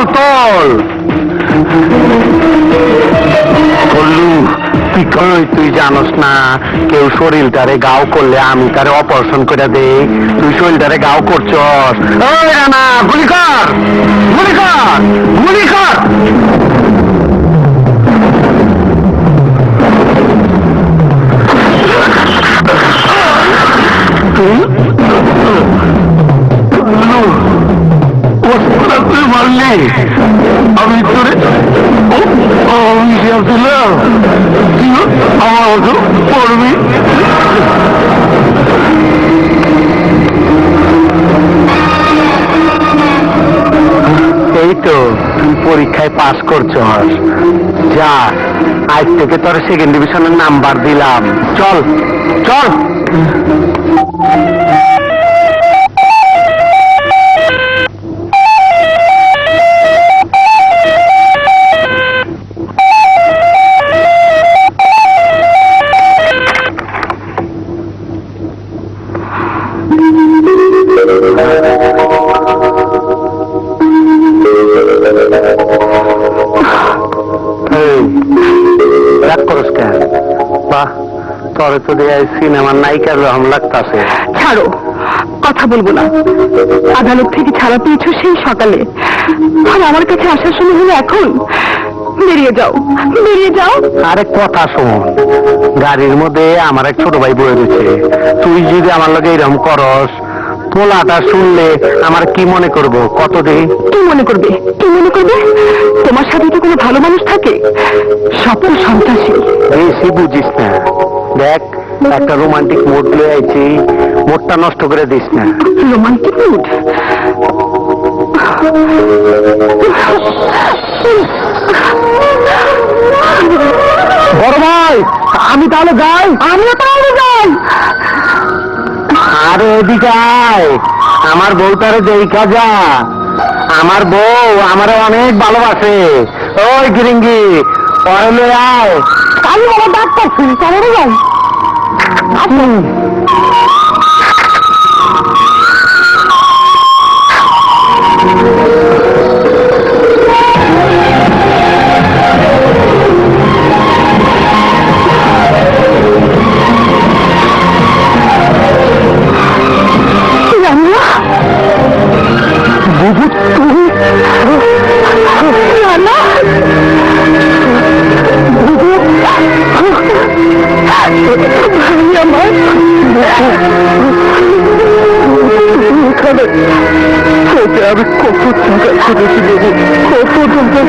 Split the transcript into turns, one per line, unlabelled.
তল তল কল্লু তুই কই, তুই জানোস না, কেউ শরীরটারে গাও করলে আমি তারে অপারেশন করে দেই। তুই শরীরটারে গাও করছস। ওই রানা, গুলি কর গুলি কর গুলি কর। ওরা আমি আমি মতো পড়বি এই তো তুই পরীক্ষায় পাস করছস যা, আজ থেকে তোর সেকেন্ড ডিভিশনের নাম্বার দিলাম। চল চল। তোরে তো দিয়ে সিনেমার নায়িকার রহম লাগতাছে।
ছাড়ো কথা বলব না। আদালত থেকে ছাড়া পেয়েছ সেই সকালে। আর আমার কাছে আসার সময় হলো এখন। বেরিয়ে যাও বেরিয়ে যাও।
আরে কথা শোন গাড়ির মধ্যে আমার এক ছোট ভাই বয়ে রয়েছে। তুই যদি আমার লগে এরকম করস তোলাটা শুনলে আমার কি মনে করব? কত দিন
কি মনে করবে? কি মনে করবে? তোমার সাথে কি কোনো ভালো মানুষ থাকে? তো সন্ত্রাসী।
বেশি বুঝিস না। দেখ একটা রোমান্টিক মুড লয়ে আইছি মুডটা নষ্ট করে দিস না।
রোমান্টিক মুড
বড় ভাই আমি তাহলে যাই?
আমিও তাহলে যাই।
আরে এদিকে আয়। আমার বউটারে দেখা যা। আমার বউ আমারে অনেক ভালোবাসে। ওই গিরিঙ্গি পরে আয়।
আমি আমার ডাক্তার শুনি তাহলে যাই। ভাই আমার
এখানে তোকে আমি কত টাকা বাবু কত চিন্তা